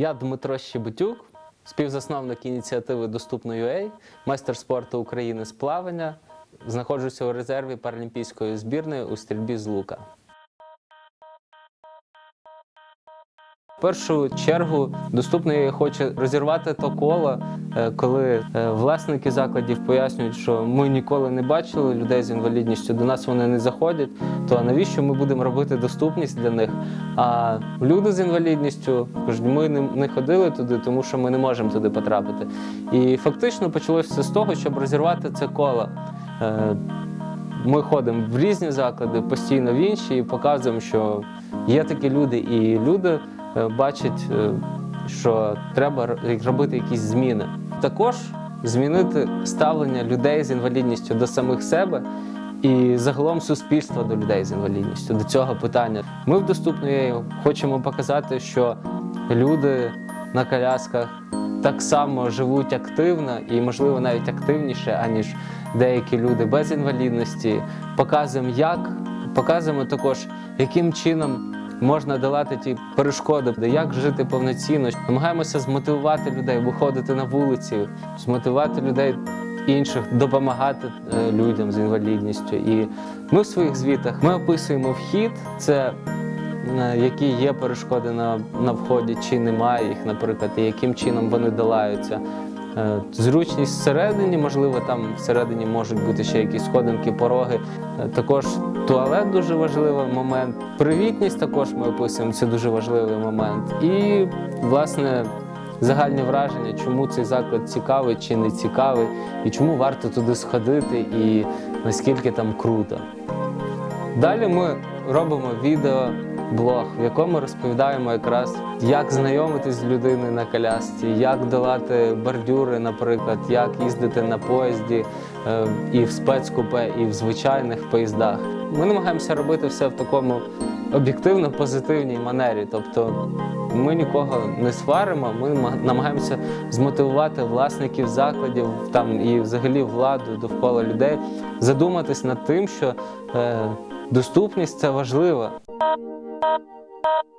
Я Дмитро Щебетюк, співзасновник ініціативи Доступно.UA, майстер спорту України з плавання. Знаходжуся у резерві паралімпійської збірної у стрільбі з лука. В першу чергу доступно хоче розірвати то коло, е, коли е, власники закладів пояснюють, що ми ніколи не бачили людей з інвалідністю, до нас вони не заходять. То навіщо ми будемо робити доступність для них? А люди з інвалідністю ми не, ходили туди, тому що ми не можемо туди потрапити. І фактично почалося з того, щоб розірвати це коло. Е, Ми ходимо в різні заклади, постійно в інші, і показуємо, що є такі люди, і люди е, бачать, е, що треба робити якісь зміни. Також змінити ставлення людей з інвалідністю до самих себе і загалом суспільства до людей з інвалідністю, до цього питання. Ми в доступної хочемо показати, що люди на колясках так само живуть активно і, можливо, навіть активніше, аніж деякі люди без інвалідності. Показуємо, як показуємо також, яким чином можна долати ті перешкоди, де як жити повноцінно. Намагаємося змотивувати людей, виходити на вулиці, змотивувати людей інших, допомагати е, людям з інвалідністю. І ми в своїх звітах ми описуємо вхід. Це е, які є перешкоди на, на вході, чи немає їх, наприклад, і яким чином вони долаються. Е, Зручність всередині, можливо, там всередині можуть бути ще якісь сходинки, пороги. Е, Також туалет дуже важливий момент. Привітність також ми описуємо, це дуже важливий момент. І, власне, загальні враження, чому цей заклад цікавий чи не цікавий, і чому варто туди сходити, і наскільки там круто. Далі ми робимо відеоблог, в якому розповідаємо якраз, як знайомитись з людиною на колясці, як долати бордюри, наприклад, як їздити на поїзді е, і в спецкупе, і в звичайних поїздах. Ми намагаємося робити все в такому об'єктивно позитивній манері. Тобто ми нікого не сваримо, ми намагаємося змотивувати власників закладів там і взагалі владу довкола людей задуматись над тим, що е, доступність це важливо. Thank you.